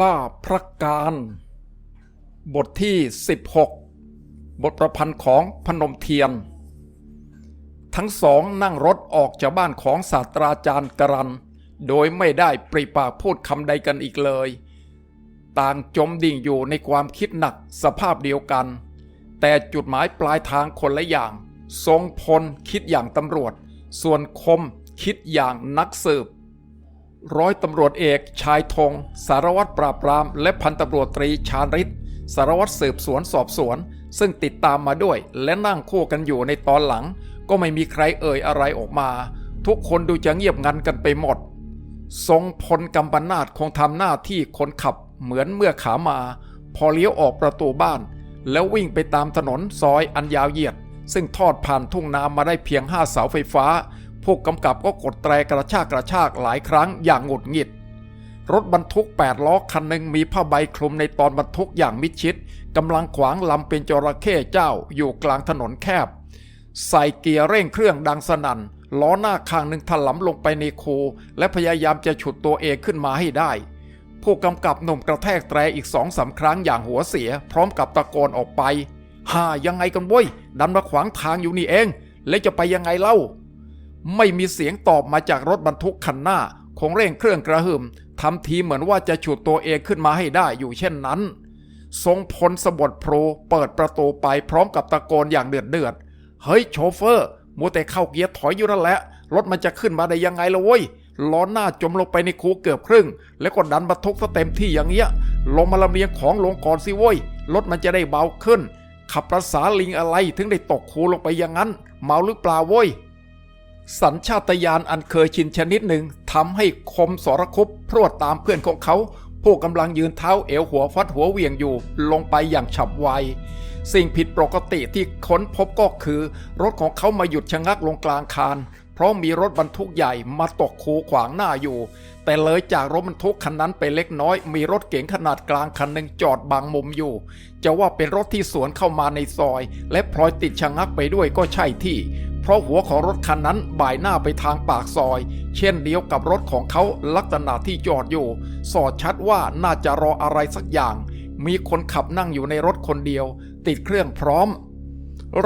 ล่าพระการ บทที่ 16 บทประพันธ์ของพนมเทียน ทั้งสองนั่งรถออกจากบ้านของศาสตราจารย์กรัน โดยไม่ได้ปริปากพูดคำใดกันอีกเลย ต่างจมดิ่งอยู่ในความคิดหนักสภาพเดียวกัน แต่จุดหมายปลายทางคนละอย่าง ทรงพลคิดอย่างตำรวจ ส่วนคมคิดอย่างนักสืบ ร้อยตำรวจเอกชายธง สารวัตรปราบปราม และพันตำรวจตรีชาญฤทธิ์สารวัตรสืบสวนสอบสวน ซึ่งติดตามมาด้วย และนั่งคู่กันอยู่ในตอนหลัง ก็ไม่มีใครเอ่ยอะไรออกมา ทุกคนดูจะเงียบงันกันไปหมด ทรงพลกำปนาตคงทำหน้าที่คนขับเหมือนเมื่อขามา พอเลี้ยวออกประตูบ้าน แล้ววิ่งไปตามถนนซอยอันยาวเหยียด ซึ่งทอดผ่านทุ่งนามาได้เพียงห้าเสาไฟฟ้า ผู้กำกับก็กดแตรกระชากกระชากหลายครั้งอย่างหงุดหงิด รถบรรทุก 8 ล้อคันหนึ่งมีผ้าใบคลุมในตอนบรรทุกอย่างมิดชิดกำลังขวางลำเป็นจระเข้เจ้าอยู่กลางถนนแคบ ใส่เกียร์เร่งเครื่องดังสนั่นล้อหน้าข้างหนึ่งถลำลงไปในคูและพยายามจะฉุดตัวเองขึ้นมาให้ได้ ผู้กำกับหนุ่มกระแทกแตรอีกสองสาครั้งอย่างหัวเสีย พร้อมกับตะโกนออกไปฮ่ายังไงกันเว้ยดันมาขวางทางอยู่นี่เอง แล้วจะไปยังไงเล่า ไม่มีเสียงตอบมาจากรถบรรทุกคันหน้า คงเร่งเครื่องกระหึ่มทำทีเหมือนว่าจะฉุดตัวเองขึ้นมาให้ได้อยู่เช่นนั้น ทรงพลสบดโพรเปิดประตูไปพร้อมกับตะโกนอย่างเดือดเดือด เฮ้ยโชเฟอร์มัวแต่เข้าเกียร์ถอยอยู่นั่นแหละ รถมันจะขึ้นมาได้ยังไงล่ะเว้ย ล้อหน้าจมลงไปในคูเกือบครึ่ง แล้วก็ดันบรรทุกซะเต็มที่อย่างเงี้ย ลงมาลำเลียงของลงก่อนสิเว้ย รถมันจะได้เบาขึ้น ขับประสาลิงอะไรถึงได้ตกคูลงไปอย่างนั้น เมาหรือเปล่าเว้ย สัญชาตญาณอันเคยชินชนิดหนึ่งทำให้คมสรคุปพรวดตามเพื่อนของเขา ผู้กำลังยืนเท้าเอวหัวฟัดหัวเวียงอยู่ลงไปอย่างฉับไว สิ่งผิดปกติที่ค้นพบก็คือ รถของเขามาหยุดชะงักลงกลางคาน เพราะมีรถบรรทุกใหญ่มาตกคูขวางหน้าอยู่ แต่เลยจากรถบรรทุกคันนั้นไปเล็กน้อย มีรถเก๋งขนาดกลางคันหนึ่งจอดบังมุมอยู่ จะว่าเป็นรถที่สวนเข้ามาในซอย และพลอยติดชะงักไปด้วยก็ใช่ที่ เพราะหัวของรถคันนั้นบ่ายหน้าไปทางปากซอย เช่นเดียวกับรถของเขาลักษณะที่จอดอยู่ สอดชัดว่าน่าจะรออะไรสักอย่าง มีคนขับนั่งอยู่ในรถคนเดียว ติดเครื่องพร้อม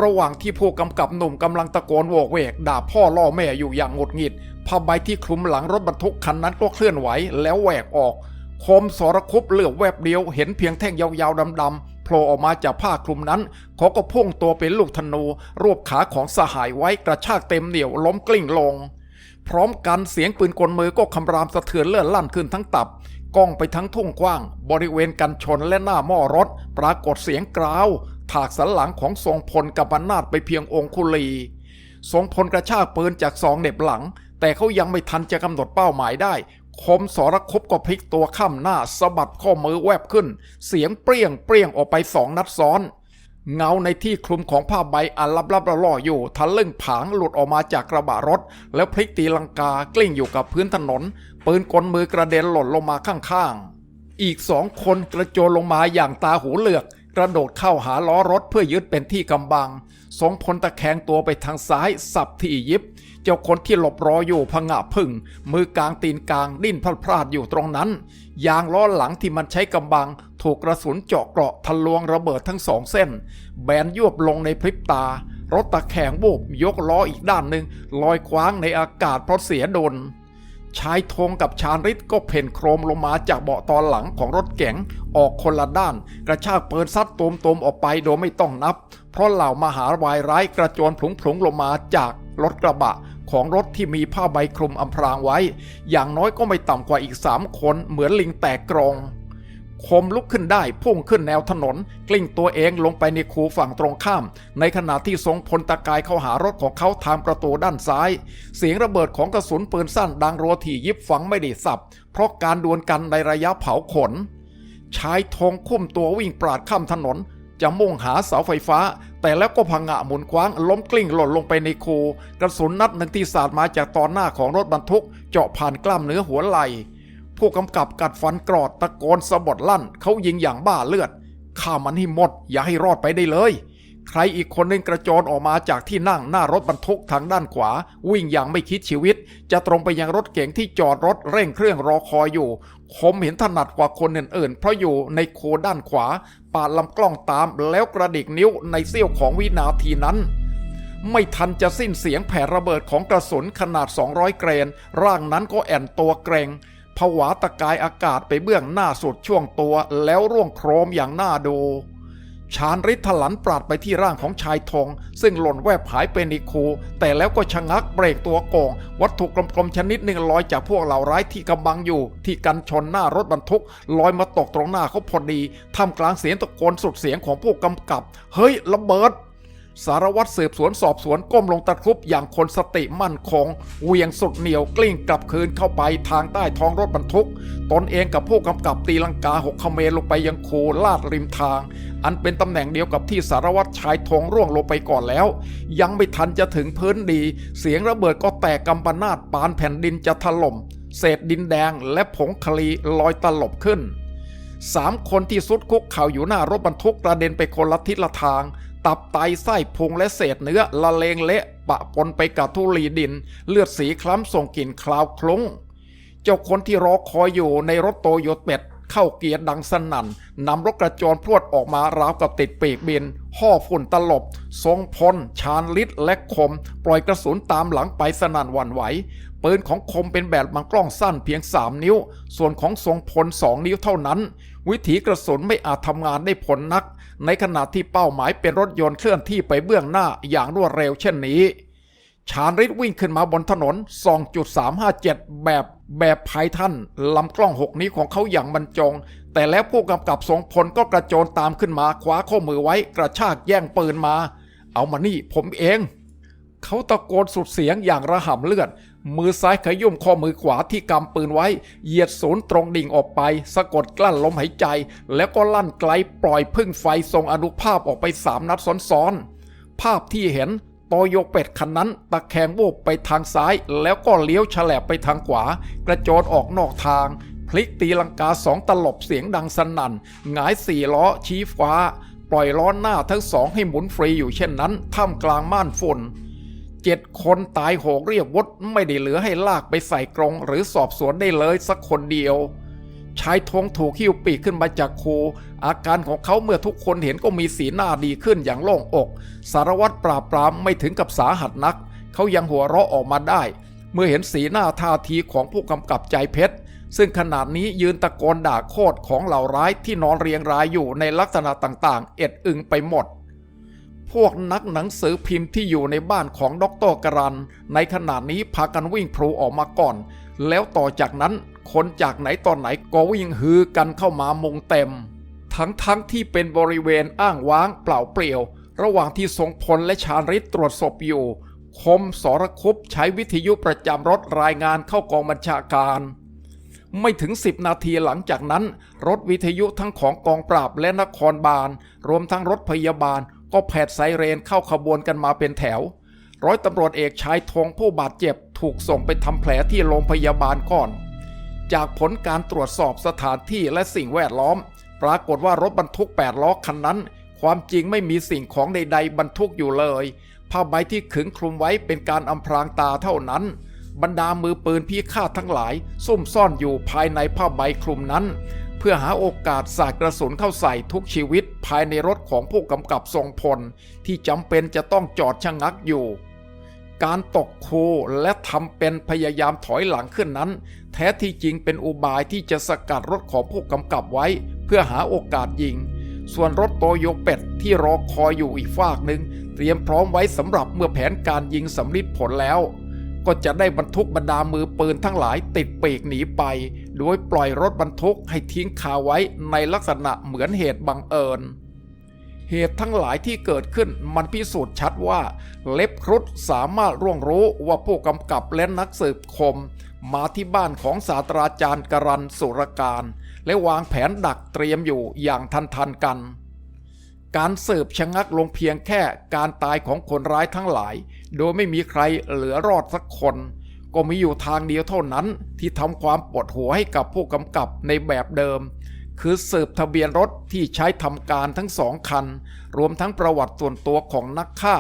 ระหว่างที่ผู้กำกับหนุ่มกำลังตะโกนโวกเวกด่าพ่อล่อแม่อยู่อย่างหงุดหงิดผ้าใบที่คลุมหลังรถบรรทุกคันนั้นก็เคลื่อนไหวแล้วแหวกออกคมสรคุบเหลือบแวบเดียวเห็นเพียงแท่งยาวๆดำๆ โผล่ออกมาจากผ้าคลุมนั้น เขาก็พุ่งตัวเป็นลูกธนู รวบขาของสหายไว้กระชากเต็มเหนียวล้มกลิ้งลง พร้อมกันเสียงปืนกลมือก็คำรามสะเทือนเลื่อนลั่นขึ้นทั้งตับก้องไปทั้งทุ่งกว้าง บริเวณกันชนและหน้าหม้อรถ ปรากฏเสียงกราว ถากสันหลังของทรงพลกับอำนาจไปเพียงองคุลี ทรงพลกระชากปืนจากสองเหน็บหลัง แต่เขายังไม่ทันจะกำหนดเป้าหมายได้ คมสรคบก็พลิกตัวข้ามหน้าสะบัดข้อมือแวบขึ้น เสียงเปรี้ยงเปรี้ยงออกไปสองนัดซ้อน เงาในที่คลุมของผ้าใบอันลับๆล่ออยู่ทะลึ่งผางหลุดออกมาจากกระบะรถ แล้วพลิกตีลังกากลิ้งอยู่กับพื้นถนน ปืนกลมือกระเด็นหล่นลงมาข้างๆ อีกสองคนกระโจนลงมาอย่างตาหูเหลือก กระโดดเข้าหาล้อรถเพื่อยึดเป็นที่กำบัง สองพลตะแคงตัวไปทางซ้ายสับที่ยิบเจ้าคนที่หลบรออยู่พงะพึ่ง มือกลางตีนกลางดิ้นพลาดพลาดอยู่ตรงนั้น ยางล้อหลังที่มันใช้กำบัง ถูกกระสุนเจาะเกราะทะลวงระเบิดทั้งสองเส้น แบนยวบลงในพริบตา รถตะแคงบูบยกล้ออีกด้านหนึ่งลอยคว้างในอากาศเพราะเสียดน ชายธงกับชานฤทธิ์ก็เพ่นโครมลงมาจากเบาะตอนหลังของรถเก๋งออกคนละด้าน กระชากเปิดซัดตมตมออกไปโดยไม่ต้องนับ เพราะเหล่ามหาวายร้ายกระโจนผลุงๆลงมาจากรถกระบะของรถที่มีผ้าใบคลุมอำพรางไว้ อย่างน้อยก็ไม่ต่ำกว่าอีกสามคนเหมือนลิงแตกกรง คมลุกขึ้นได้พุ่งขึ้นแนวถนน กลิ้งตัวเองลงไปในคูฝั่งตรงข้าม ในขณะที่ทรงพลตะกายเข้าหารถของเขาทางประตูด้านซ้าย เสียงระเบิดของกระสุนปืนสั้นดังรัวถี่ยิบฝังไม่ได้สับ เพราะการดวลกันในระยะเผาขน ชายธงคุ้มตัววิ่งปราดข้ามถนน จะมุ่งหาเสาไฟฟ้า แต่แล้วก็พังงะหมุนคว้างล้มกลิ้งหล่นลงไปในคู กระสุนนัดหนึ่งที่สาดมาจากตอนหน้าของรถบรรทุก เจาะผ่านกล้ามเนื้อหัวไหล่ ผู้กำกับกัดฟันกรอดตะโกนสะบดลั่นเขายิงอย่างบ้าเลือดฆ่ามันให้หมด อย่าให้รอดไปได้เลย ใครอีกคนนึงกระโจนออกมาจากที่นั่งหน้ารถบรรทุกทางด้านขวา วิ่งอย่างไม่คิดชีวิต จะตรงไปยังรถเก๋งที่จอดรถเร่งเครื่องรอคอยอยู่คมเห็นถนัดกว่าคนอื่นๆ เพราะอยู่ในโคด้านขวา ปาดลำกล้องตามแล้วกระดิกนิ้วในเสี้ยวของวินาทีนั้นไม่ทันจะสิ้นเสียงแผ่ระเบิดของกระสุนขนาด 200 เกรน ร่างนั้นก็แอนตัวเกรง ผวาตะกายอากาศไปเบื้องหน้าสุดช่วงตัวแล้วร่วงโครมอย่างน่าดู ชาญฤทธิ์ถลันปราดไปที่ร่างของชายทองซึ่งหล่นแวบหายเป็นอีคูแต่แล้วก็ชะงักเบรกตัวโกงวัตถุกลมๆชนิดหนึ่งลอยจากพวกเหล่าร้ายที่กำบังอยู่ ที่กันชนหน้ารถบรรทุกลอยมาตกตรงหน้าเขาพอดีท่ามกลางเสียงตะโกนสุดเสียงของผู้กำกับ เฮ้ยระเบิด สารวัตรสืบสวนสอบสวนก้มลงตะครุบอย่างคนสติมั่นคงเหวียงสุดเหนียวกลิ้งกลับคืนเข้าไปทางใต้ท้องรถบรรทุก ตนเองกับผู้กำกับตีลังกาหกเขมรลงไปยังโคลาดริมทาง อันเป็นตำแหน่งเดียวกับที่สารวัตรชายธงร่วงลงไปก่อนแล้ว ยังไม่ทันจะถึงพื้นดี เสียงระเบิดก็แตกกำปนาดปานแผ่นดินจะถล่ม เศษดินแดงและผงคลีลอยตลบขึ้นสามคนที่สุดคุกเข่าอยู่หน้ารถบรรทุกกระเด็นไปคนละทิศละทาง ตับไตไส้พุงและเศษเนื้อละเลงเละปะปนไปกับทุลีดิน เลือดสีคล้ำส่งกลิ่นคลาวคลุ้ง เจ้าคนที่รอคอยอยู่ในรถโตโยต้เป็ดเข้าเกียร์ดังสนั่นนำรถกระจนพรวดออกมาราวกับติดปีกบิน ห่อฝุ่นตลบ ทรงพล ชาญฤทธิ์และคม ปล่อยกระสุนตามหลังไปสนั่นหวั่นไหว ปืนของคมเป็นแบบมังกล้องสั้นเพียง 3 นิ้ว ส่วนของทรงพล 2 นิ้วเท่านั้น วิถีกระสุนไม่อาจทำงานได้ผลนัก ในขณะที่เป้าหมายเป็นรถยนต์เคลื่อนที่ไปเบื้องหน้าอย่างรวดเร็วเช่นนี้ ชาญฤทธิ์วิ่งขึ้นมาบนถนน 2.357 แบบแบบภายท่านลำกล้องหกนี้ของเขาอย่างบรรจง แต่แล้วผู้กำกับทรงพลก็กระโจนตามขึ้นมาคว้าข้อมือไว้กระชากแย่งปืนมา เอามานี่ผมเอง เขาตะโกนสุดเสียงอย่างระห่ำเลือด มือซ้ายขยุ่มข้อมือขวาที่กำปืนไว้ เหยียดศูนย์ตรงดิ่งออกไป สะกดกลั้นลมหายใจ แล้วก็ลั่นไกลปล่อยพึ่งไฟทรงอนุภาพออกไปสามนัดซ้อนๆ ภาพที่เห็นโตโยเป็ดคันนั้นตะแคงโบกไปทางซ้าย แล้วก็เลี้ยวฉลบไปทางขวา กระโจนออกนอกทาง พลิกตีลังกาสองตลบเสียงดังสนั่น หงายสี่ล้อชี้ฟ้า ปล่อยล้อหน้าทั้งสองให้หมุนฟรีอยู่เช่นนั้น ท่ามกลางม่านฝน เจ็ดคนตายโหกเรียบวดไม่ได้เหลือให้ลากไปใส่กรงหรือสอบสวนได้เลยสักคนเดียว ชายธงถูกหิ้วปีกขึ้นมาจากคูอาการของเขาเมื่อทุกคนเห็นก็มีสีหน้าดีขึ้นอย่างโล่งอก สารวัตรปราบปรามไม่ถึงกับสาหัสนัก เขายังหัวเราะออกมาได้ เมื่อเห็นสีหน้าท่าทีของผู้กำกับใจเพชรซึ่งขนาดนี้ยืนตะโกนด่าโคตรของเหล่าร้ายที่นอนเรียงรายอยู่ในลักษณะต่างๆ เอ็ดอึงไปหมด พวกนักหนังสือพิมพ์ที่อยู่ในบ้านของดรกรัน ในขณะนี้พากันวิ่งพลูออกมาก่อน แล้วต่อจากนั้นคนจากไหนตอนไหนก็วิ่งฮือกันเข้ามามุงเต็ม ทั้งทั้งที่เป็นบริเวณอ้างว้างเปล่าเปลี่ยว ระหว่างที่ทรงพลและชาลิดตรวจศพอยู่ คมสรคุปใช้วิทยุประจำรถรายงานเข้ากองบัญชาการไม่ถึง 10 นาทีหลังจากนั้น รถวิทยุทั้งของกองปราบและนครบาล รวมทั้งรถพยาบาล ก็แผดไซเรนเข้าขบวนกันมาเป็นแถว ร้อยตำรวจเอกชายธงผู้บาดเจ็บถูกส่งไปทำแผลที่โรงพยาบาลก่อน จากผลการตรวจสอบสถานที่และสิ่งแวดล้อม ปรากฏว่ารถบรรทุก 8 ล้อคันนั้น ความจริงไม่มีสิ่งของใดๆบรรทุกอยู่เลยผ้าใบที่ขึงคลุมไว้เป็นการอำพรางตาเท่านั้น บรรดามือปืนพี่ฆ่าทั้งหลาย ซุ่มซ่อนอยู่ภายในผ้าใบคลุมนั้น พื่อหาโอกาสสาดกระสุนเข้าใส่ทุกชีวิตภายในรถของผู้กำกับทรงพล ที่จำเป็นจะต้องจอดชะงักอยู่ การตกคูและทำเป็นพยายามถอยหลังขึ้นนั้น แท้ที่จริงเป็นอุบายที่จะสกัดรถของผู้กำกับไว้ เพื่อหาโอกาสยิง ส่วนรถโตโยเป็ดที่รอคอยอยู่อีกฝากหนึ่งเตรียมพร้อมไว้สำหรับเมื่อแผนการยิงสำลิดผลแล้ว ก็จะได้บรรทุกบรรดามือปืนทั้งหลายติดปีกหนีไป โดยปล่อยรถบรรทุกให้ทิ้งคาไว้ในลักษณะเหมือนเหตุบังเอิญ เหตุทั้งหลายที่เกิดขึ้นมันพิสูจน์ชัดว่า เล็บครุฑสามารถร่วงรู้ว่าผู้กำกับและนักสืบคม มาที่บ้านของศาสตราจารย์กรันสุรการ และวางแผนดักเตรียมอยู่อย่างทันทันกันการสืบชะงักลงเพียงแค่การตายของคนร้ายทั้งหลาย โดยไม่มีใครเหลือรอดสักคน ก็มีอยู่ทางเดียวเท่านั้นที่ทำความปวดหัวให้กับผู้กำกับในแบบเดิม คือสืบทะเบียนรถที่ใช้ทำการทั้งสองคัน รวมทั้งประวัติส่วนตัวของนักฆ่า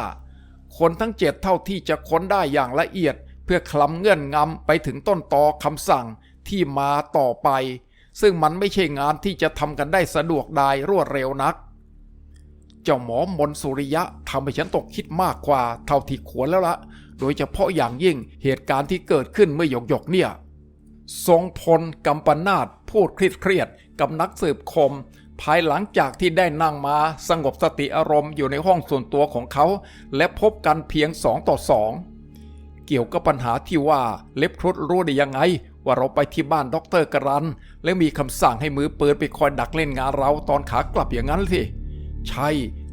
คนทั้งเจ็ดเท่าที่จะค้นได้อย่างละเอียด เพื่อคลำเงื่อนงำไปถึงต้นตอคำสั่งที่มาต่อไป ซึ่งมันไม่ใช่งานที่จะทำกันได้สะดวกดายรวดเร็วนักเจ้าหมอมนสุริยะทำให้ฉันตกคิดมากกว่าเท่าที่ควรแล้วละ โดยเฉพาะอย่างยิ่งเหตุการณ์ที่เกิดขึ้นเมื่อหยกหยกเนี่ยทรงพลกำปนาตพูดเครียดๆกับนักสืบคม ภายหลังจากที่ได้นั่งมาสงบสติอารมณ์อยู่ในห้องส่วนตัวของเขา และพบกันเพียงสองต่อสองเกี่ยวกับปัญหาที่ว่าเล็บครุฑรู้ได้ยังไง ว่าเราไปที่บ้านด็อกเตอร์กรัน และมีคำสั่งให้มือปืนไปคอยดักเล่นงานเราตอนขากลับอย่างนั้นสิ ใช่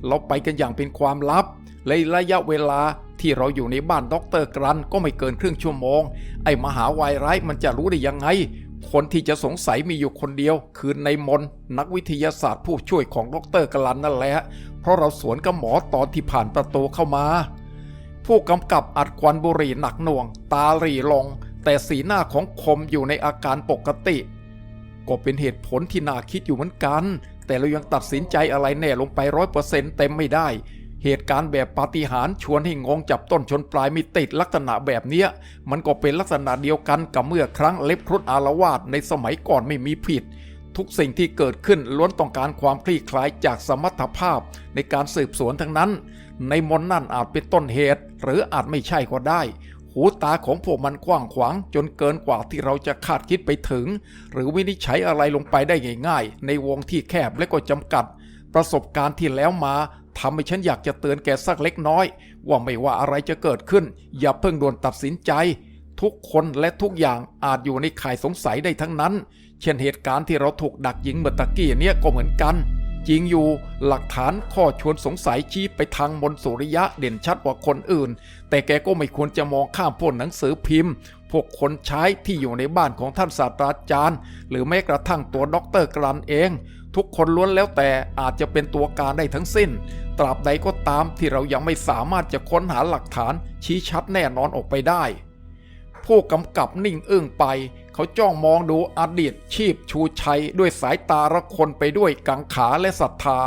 เราไปกันอย่างเป็นความลับและระยะเวลา ที่เราอยู่ในบ้านด็อกเตอร์กรันก็ไม่เกินครึ่งชั่วโมง ไอ้มหาวายร้ายมันจะรู้ได้ยังไง คนที่จะสงสัยมีอยู่คนเดียว คือในมน นักวิทยาศาสตร์ผู้ช่วยของด็อกเตอร์กลันนั่นแหละ เพราะเราสวนกับหมอตอนที่ผ่านประตูเข้ามา ผู้กำกับอัดควันบุหรี่หนักหน่วง ตาหรี่ลง แต่สีหน้าของคมอยู่ในอาการปกติ ก็เป็นเหตุผลที่น่าคิดอยู่เหมือนกัน แต่เรายังตัดสินใจอะไรแน่ลงไปร้อยเปอร์เซ็นต์เต็มไม่ได้ เหตุการณ์แบบปาฏิหาริย์ชวนให้งงจับต้นชนปลายมีติดลักษณะแบบเนี้ย มันก็เป็นลักษณะเดียวกันกับเมื่อครั้งเล็บครุฑอารวาสในสมัยก่อนไม่มีผิด ทุกสิ่งที่เกิดขึ้นล้วนต้องการความคลี่คลายจากสมรรถภาพในการสืบสวนทั้งนั้น ในมนนั่นอาจเป็นต้นเหตุ หรืออาจไม่ใช่ก็ได้หูตาของพวกมันกว้างขวางจนเกินกว่าที่เราจะคาดคิดไปถึง หรือวินิจฉัยอะไรลงไปได้ง่าย ๆ ในวงที่แคบและก็จำกัด ประสบการณ์ที่แล้วมา ทำให้ฉันอยากจะเตือนแกสักเล็กน้อย ว่าไม่ว่าอะไรจะเกิดขึ้น อย่าเพิ่งด่วนตัดสินใจ ทุกคนและทุกอย่างอาจอยู่ในข่ายสงสัยได้ทั้งนั้น เช่นเหตุการณ์ที่เราถูกดักยิงเมื่อตะกี้เนี่ยก็เหมือนกัน จริงอยู่หลักฐานข้อชวนสงสัยชี้ไปทางมนต์สุริยะเด่นชัดกว่าคนอื่น แต่แกก็ไม่ควรจะมองข้ามพวกหนังสือพิมพ์ พวกคนใช้ที่อยู่ในบ้านของท่านศาสตราจารย์ หรือแม้กระทั่งตัวด็อกเตอร์กรันเอง ทุกคนล้วนแล้วแต่อาจจะเป็นตัวการได้ทั้งสิ้น ตราบใดก็ตามที่เรายังไม่สามารถจะค้นหาหลักฐานชี้ชัดแน่นอนออกไปได้ ผู้กำกับนิ่งอึ้งไป เขาจ้องมองดูอดีตชีพชูชัย ด้วยสายตาระคนไปด้วยกังขาและศรัทธา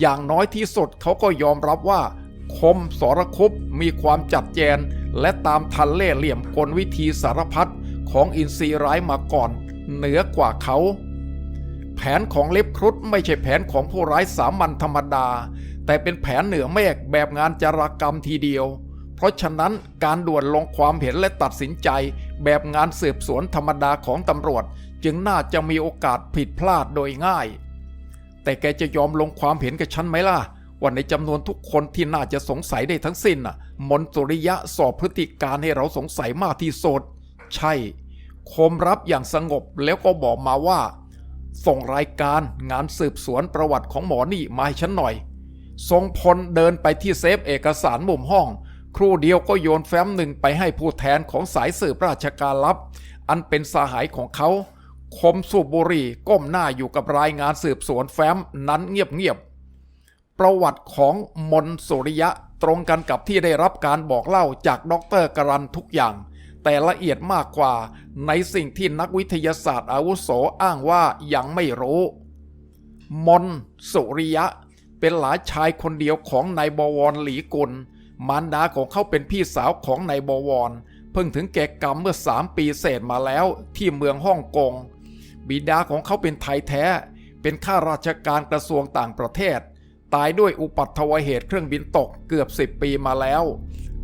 อย่างน้อยที่สุดเขาก็ยอมรับว่า คมสรคุปมีความจัดแจน และตามทันเล่เหลี่ยมกลวิธีสารพัดของอินทรีร้ายมาก่อน เหนือกว่าเขา แผนของเล็บครุฑไม่ใช่แผนของผู้ร้ายสามัญธรรมดา แต่เป็นแผนเหนือเมฆแบบงานจารกรรมทีเดียว เพราะฉะนั้นการด่วนลงความเห็นและตัดสินใจ แบบงานสืบสวนธรรมดาของตำรวจ จึงน่าจะมีโอกาสผิดพลาดโดยง่าย แต่แกจะยอมลงความเห็นกับฉันไหมล่ะว่าในจำนวนทุกคนที่น่าจะสงสัยได้ทั้งสิ้นมนต์สุริยะสอบพฤติการให้เราสงสัยมากที่สุดใช่ คมรับอย่างสงบแล้วก็บอกมาว่า ส่งรายการงานสืบสวนประวัติของหมอนี่มาให้ฉันหน่อย ทรงพลเดินไปที่เซฟเอกสารมุมห้อง ครู่เดียวก็โยนแฟ้มหนึ่งไปให้ผู้แทนของสายสืบราชการลับ อันเป็นสหายของเขา คมสูบบุรีก้มหน้าอยู่กับรายงานสืบสวนแฟ้มนั้นเงียบๆ ประวัติของมนสุริยะตรงกันกับที่ได้รับการบอกเล่าจากดรกรันทุกอย่าง แต่ละเอียดมากกว่าในสิ่งที่นักวิทยาศาสตร์อาวุโสอ้างว่ายังไม่รู้ มนสุริยะ เป็นหลานชายคนเดียวของนายบวรหลีกุล มารดาของเขาเป็นพี่สาวของนายบวร เพิ่งถึงแก่กรรมเมื่อสามปีเศษมาแล้วที่เมืองฮ่องกง บิดาของเขาเป็นไทยแท้ เป็นข้าราชการกระทรวงต่างประเทศ ตายด้วยอุปัตถวเหตุเครื่องบินตกเกือบสิบปีมาแล้ว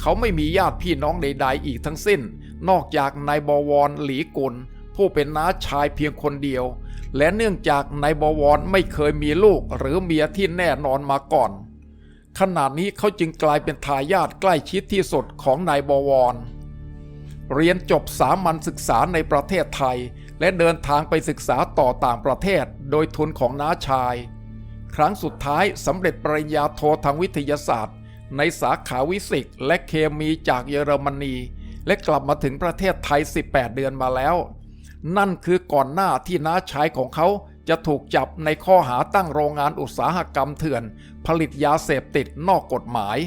เขาไม่มีญาติพี่น้องใด ๆ อีกทั้งสิ้น นอกจากนายบวรหลีกุลผู้เป็นน้าชายเพียงคนเดียว และเนื่องจากนายบวรไม่เคยมีลูกหรือเมียที่แน่นอนมาก่อน ขณะนี้เขาจึงกลายเป็นทายาทใกล้ชิดที่สุดของนายบวร เรียนจบสามัญศึกษาในประเทศไทย และเดินทางไปศึกษาต่อต่างประเทศโดยทุนของน้าชาย ครั้งสุดท้ายสำเร็จปริญญาโททางวิทยาศาสตร์ ในสาขาวิสิกและเคมีจากเยอรมนี และกลับมาถึงประเทศไทย 18 เดือนมาแล้ว นั่นคือก่อนหน้าที่น้าชายของเขาจะถูกจับในข้อหาตั้งโรงงานอุตสาหกรรมเถื่อน ผลิตยาเสพติดนอกกฎหมาย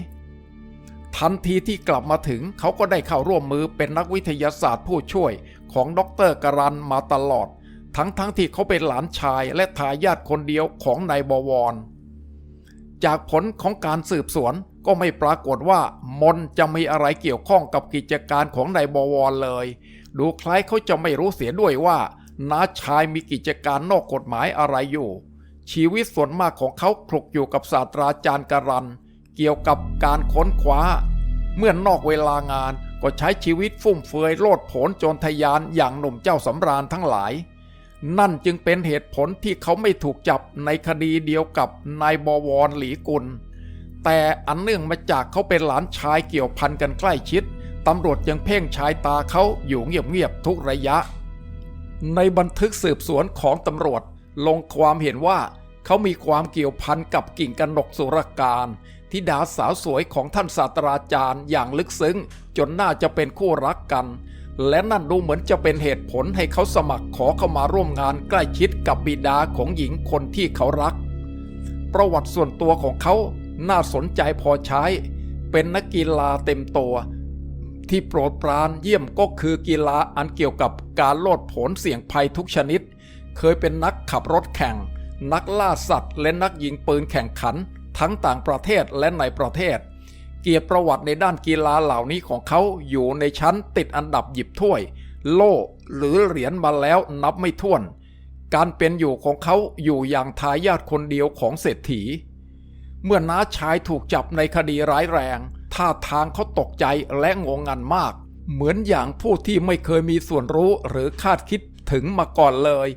ทันทีที่กลับมาถึงเขาก็ได้เข้าร่วมมือเป็นนักวิทยาศาสตร์ผู้ช่วยของดรกรันมาตลอด ทั้งๆทที่เขาเป็นหลานชายและทายาทคนเดียวของนายบวร จากผลของการสืบสวนก็ไม่ปรากฏว่ามนจะมีอะไรเกี่ยวข้องกับกิจการของนายบวรเลย ดูคล้ายเขาจะไม่รู้เสียด้วยว่าน้าชายมีกิจการนอกกฎหมายอะไรอยู่ ชีวิตส่วนมากของเขาคลุกอยู่กับศาสตราจารย์การัน เกี่ยวกับการค้นคว้า เมื่อนนอกเวลางานก็ใช้ชีวิตฟุ่มเฟือยโลดโผนโจรทยานอย่างหนุ่มเจ้าสำราญทั้งหลาย นั่นจึงเป็นเหตุผลที่เขาไม่ถูกจับในคดีเดียวกับนายบวรหลีกุล แต่อันเนื่องมาจากเขาเป็นหลานชายเกี่ยวพันกันใกล้ชิดตำรวจยังเพ่งชายตาเขาอยู่เงียบๆทุกระยะ ในบันทึกสืบสวนของตำรวจลงความเห็นว่าเขามีความเกี่ยวพันกับกิ่งกนกสุรการทิดาสาวสวยของท่านศาสตราจารย์อย่างลึกซึ้ง จนน่าจะเป็นคู่รักกัน และนั่นดูเหมือนจะเป็นเหตุผลให้เขาสมัครขอเข้ามาร่วมงานใกล้ชิดกับบิดาของหญิงคนที่เขารัก ประวัติส่วนตัวของเขาน่าสนใจพอใช้ เป็นนักกีฬาเต็มตัว ที่โปรดปรานเยี่ยมก็คือกีฬาอันเกี่ยวกับการโลดผนเสี่ยงภัยทุกชนิด เคยเป็นนักขับรถแข่ง นักล่าสัตว์ และนักยิงปืนแข่งขัน ทั้งต่างประเทศและในประเทศ เกียรติประวัติในด้านกีฬาเหล่านี้ของเขาอยู่ในชั้นติดอันดับหยิบถ้วย โล่หรือเหรียญมาแล้วนับไม่ถ้วน การเป็นอยู่ของเขาอยู่อย่างทายาทคนเดียวของเศรษฐี เมื่อน้าชายถูกจับในคดีร้ายแรง ท่าทางเขาตกใจและงงงันมาก เหมือนอย่างผู้ที่ไม่เคยมีส่วนรู้หรือคาดคิดถึงมาก่อนเลย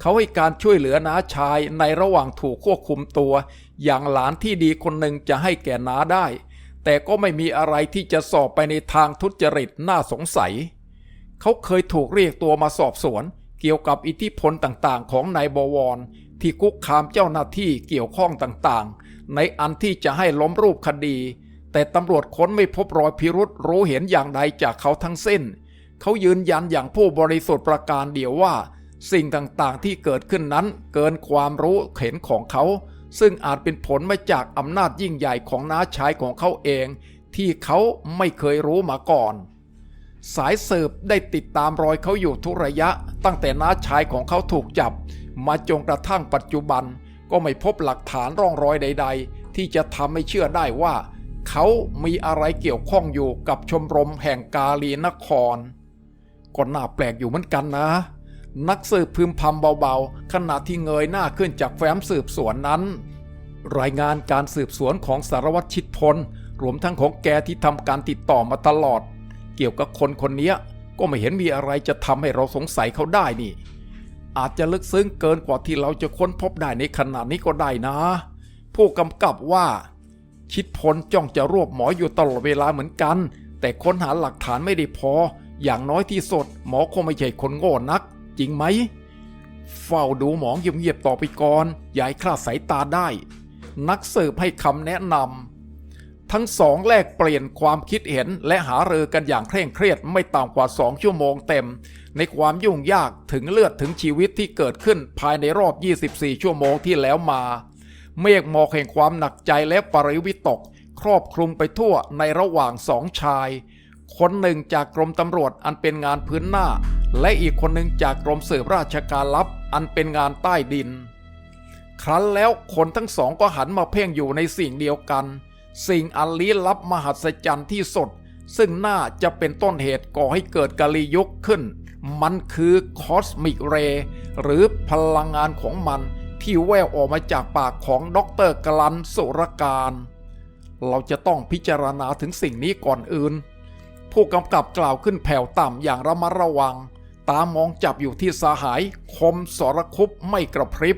เขาให้การช่วยเหลือน้าชายในระหว่างถูกควบคุมตัว อย่างหลานที่ดีคนหนึ่งจะให้แก่น้าได้ แต่ก็ไม่มีอะไรที่จะสอบไปในทางทุจริตน่าสงสัย เขาเคยถูกเรียกตัวมาสอบสวน เกี่ยวกับอิทธิพลต่างๆ ของนายบวร ที่คุกคามเจ้าหน้าที่เกี่ยวข้องต่างๆ ในอันที่จะให้ล้มรูปคดี แต่ตำรวจค้นไม่พบรอยพิรุษรู้เห็นอย่างใดจากเขาทั้งสิ้น เขายืนยันอย่างผู้บริสุทธิ์ประการเดียวว่า สิ่งต่างๆที่เกิดขึ้นนั้นเกินความรู้เห็นของเขา ซึ่งอาจเป็นผลมาจากอำนาจยิ่งใหญ่ของน้าชายของเขาเอง ที่เขาไม่เคยรู้มาก่อน สายสืบได้ติดตามรอยเขาอยู่ทุกระยะ ตั้งแต่น้าชายของเขาถูกจับ มาจนกระทั่งปัจจุบัน ก็ไม่พบหลักฐานร่องรอยใด ๆ ที่จะทำให้เชื่อได้ว่า เขามีอะไรเกี่ยวข้องอยู่กับชมรมแห่งกาลีนครก็น่าแปลกอยู่เหมือนกันนะ นักสืบพึมพำเบาๆ ขณะที่เงยหน้าขึ้นจากแฟ้มสืบสวนนั้น รายงานการสืบสวนของสารวัตรชิดพล รวมทั้งของแกที่ทำการติดต่อมาตลอด เกี่ยวกับคนคนนี้ก็ไม่เห็นมีอะไรจะทำให้เราสงสัยเขาได้นี่ อาจจะลึกซึ้งเกินกว่าที่เราจะค้นพบได้ในขณะนี้ก็ได้นะ ผู้กำกับว่า ชิดพลจ้องจะรวบหมออยู่ตลอดเวลาเหมือนกัน แต่ค้นหาหลักฐานไม่ได้พอ อย่างน้อยที่สุดหมอคงไม่ใช่คนโง่นัก จริงไหม เฝ้าดูหมอเงียบๆต่อไปก่อนอย่าให้คลาดสายตาได้ นักเสืบให้คำแนะนำทั้งสองแลกเปลี่ยนความคิดเห็นและหารือกันอย่างเคร่งเครียดไม่ต่ำกว่าสองชั่วโมงเต็ม ในความยุ่งยากถึงเลือดถึงชีวิตที่เกิดขึ้นภายในรอบ 24 ชั่วโมงที่แล้วมา เมฆหมอกแห่งความหนักใจและปริวิตก ครอบคลุมไปทั่วในระหว่างสองชาย คนหนึ่งจากกรมตำรวจอันเป็นงานพื้นหน้า และอีกคนหนึ่งจากกรมสืบราชการลับอันเป็นงานใต้ดิน ครั้นแล้วคนทั้งสองก็หันมาเพ่งอยู่ในสิ่งเดียวกัน สิ่งอันลี้ลับมหัศจรรย์ที่สุด ซึ่งน่าจะเป็นต้นเหตุก่อให้เกิดกาลียุคขึ้น มันคือคอสมิกเรหรือพลังงานของมันที่แววออกมาจากปากของดรกลันสุรการ เราจะต้องพิจารณาถึงสิ่งนี้ก่อนอื่น ผู้กำกับกล่าวขึ้นแผ่วต่ำอย่างระมัดระวัง ตามองจับอยู่ที่สหายคมสรคุปไม่กระพริบ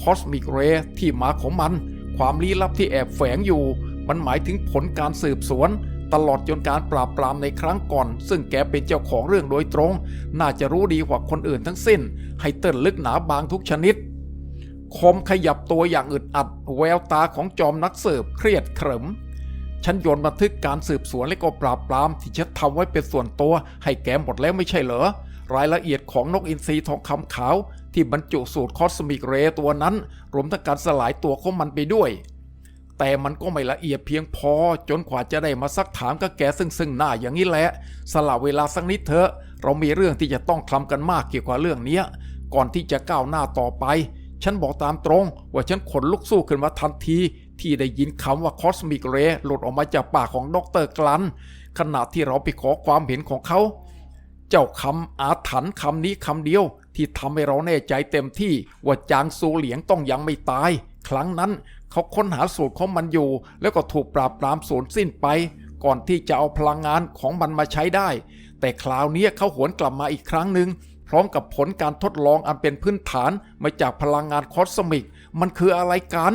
คอสมิกเรที่มาของมัน ความลี้ลับที่แอบแฝงอยู่ มันหมายถึงผลการสืบสวน ตลอดจนการปราบปรามในครั้งก่อน ซึ่งแกเป็นเจ้าของเรื่องโดยตรง น่าจะรู้ดีกว่าคนอื่นทั้งสิ้น ให้เติ้นลึกหนาบางทุกชนิด คมขยับตัวอย่างอึดอัด แววตาของจอมนักสืบเครียดเขรึม ฉันโยนบันทึกการสืบสวนและก็ปราบปรามที่ฉันทำไว้เป็นส่วนตัว ให้แกหมดแล้วไม่ใช่เหรอ รายละเอียดของนกอินทรีทองคำขาว ที่บรรจุสูตรคอสมิกเรย์ตัวนั้น รวมทั้งการสลายตัวของมันไปด้วย แต่มันก็ไม่ละเอียดเพียงพอ จนกว่าจะได้มาซักถามกับแกซึ่งซึ่งหน้าอย่างนี้แหละ สละเวลาสักนิดเถอะ เรามีเรื่องที่จะต้องคลำกันมากเกี่ยวกับเรื่องนี้ก่อนที่จะก้าวหน้าต่อไป ฉันบอกตามตรง ว่าฉันขนลุกสู้ขึ้นมาทันที ที่ได้ยินคำว่าคอสมิกเรหลุดออกมาจากปากของดรกลัน ขณะที่เราไปขอความเห็นของเขา เจ้าคำอาถรรพ์คำนี้คำเดียว ที่ทำให้เราแน่ใจเต็มที่ว่าจางซูเหลียงต้องยังไม่ตาย ครั้งนั้นเขาค้นหาสูตรของมันอยู่ แล้วก็ถูกปราบปรามสูญสิ้นไป ก่อนที่จะเอาพลังงานของมันมาใช้ได้ แต่คราวนี้เขาหวนกลับมาอีกครั้งหนึ่งพร้อมกับผลการทดลองอันเป็นพื้นฐานมาจากพลังงานคอสมิก มันคืออะไรกัน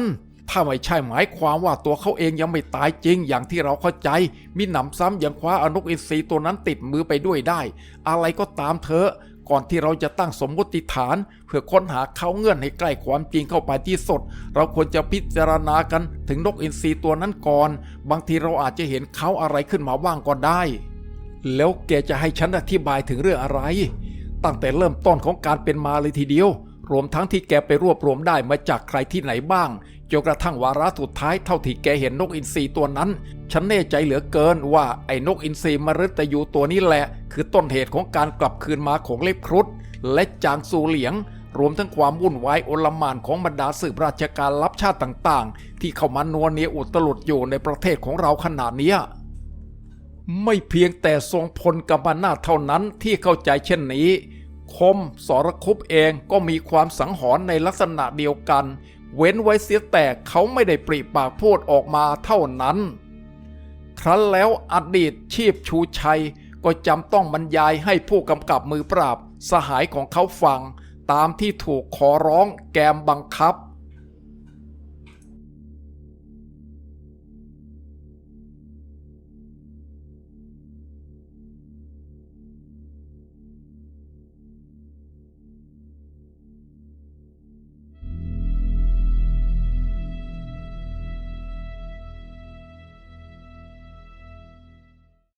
ถ้าไม่ใช่หมายความว่าตัวเขาเองยังไม่ตายจริงอย่างที่เราเข้าใจ มีหนำซ้ำยังคว้าอนุอินทรีย์ตัวนั้นติดมือไปด้วยได้ อะไรก็ตามเถอะก่อนที่เราจะตั้งสมมติฐาน เพื่อค้นหาเขาเงื่อนให้ใกล้ความจริงเข้าไปที่สุด เราควรจะพิจารณากันถึงนกอินทรีตัวนั้นก่อน บางทีเราอาจจะเห็นเขาอะไรขึ้นมาว่างก็ได้ แล้วแกจะให้ฉันอธิบายถึงเรื่องอะไร ตั้งแต่เริ่มต้นของการเป็นมาเลยทีเดียว รวมทั้งที่แกไปรวบรวมได้มาจากใครที่ไหนบ้าง จนกระทั่งวาระสุดท้ายเท่าที่แกเห็นนกอินทรีตัวนั้น ฉันแน่ใจเหลือเกินว่าไอ้นกอินทรีมฤตยูตัวนี้แหละ คือต้นเหตุของการกลับคืนมาของเล็บครุฑและจางซูเหลียง รวมทั้งความวุ่นวายโอลมานของบรรดาสืบราชการลับชาติต่างๆ ที่เข้ามานัวเนียอุตลุดอยู่ในประเทศของเราขนาดนี้ไม่เพียงแต่ทรงพลกำมนาเท่านั้นที่เข้าใจเช่นนี้ คมสรคุปเองก็มีความสังหรณ์ในลักษณะเดียวกัน เว้นไว้เสียแต่เขาไม่ได้ปริปากพูดออกมาเท่านั้น ครั้นแล้วอดีตชีพชูชัยก็จำต้องบรรยายให้ผู้กำกับมือปราบ สหายของเขาฟัง ตามที่ถูกขอร้องแกมบังคับ